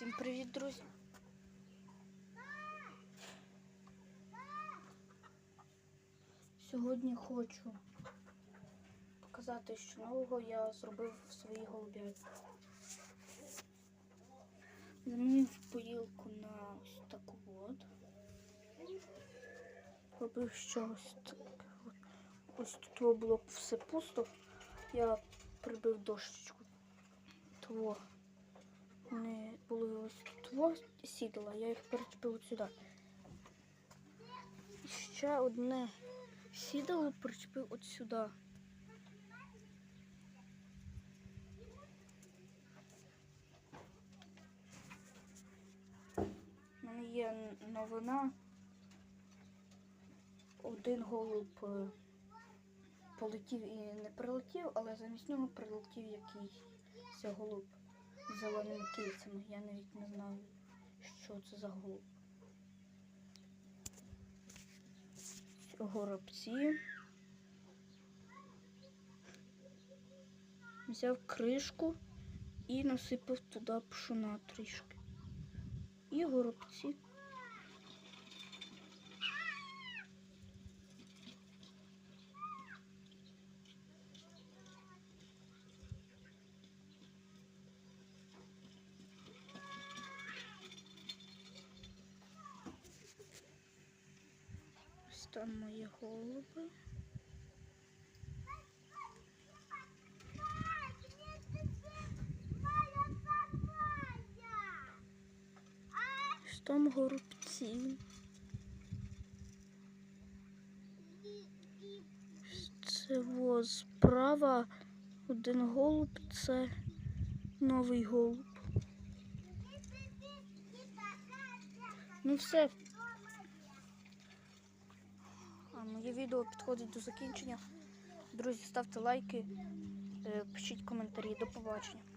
Всім привіт, друзі! Сьогодні хочу показати, що нового я зробив в своїй голубятні. Замінив поїлку на ось таку от. Робив ще ось таке. Ось тут було все пусто. Я прибив дощечку. Того. Сідала, я їх перечепив от сюди. І ще одне сідало причепив от сюди. У мене є новина. Один голуб е, полетів і не прилетів, але замість нього прилетів якийсь голуб з зеленими кільцями. Я навіть не знаю, що це за голуб. Горобці. Взяв кришку і насипав туди пшона трішки. І горобці. Там мої голуби. Там горобці. Це во справа один голуб, це новий голуб. Ну все. Відео підходить до закінчення. Друзі, ставте лайки, е, пишіть коментарі. До побачення.